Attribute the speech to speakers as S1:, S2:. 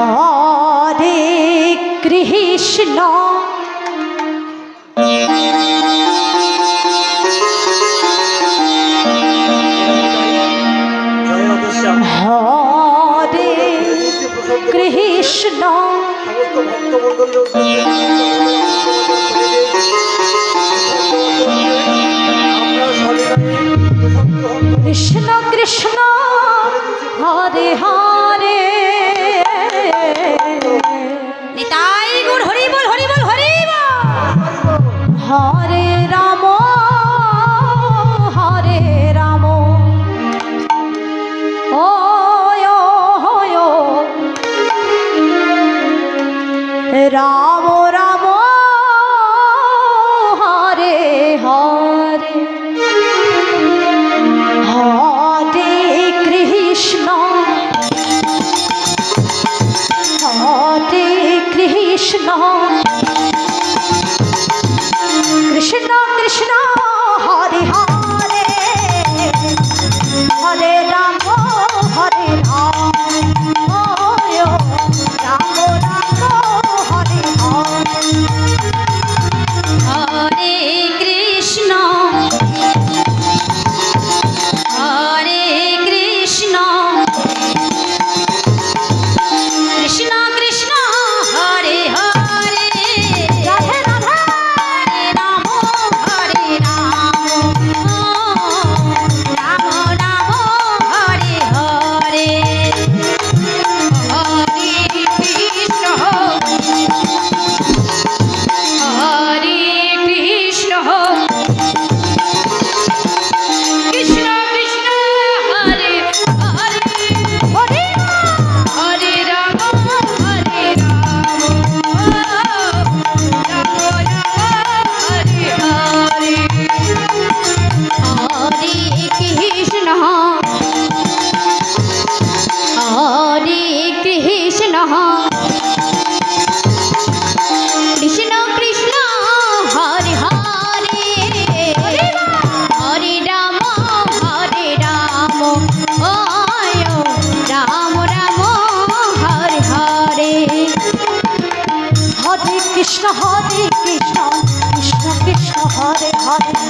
S1: হরে কৃষ্ণ। হরে Krishna. emotional হয়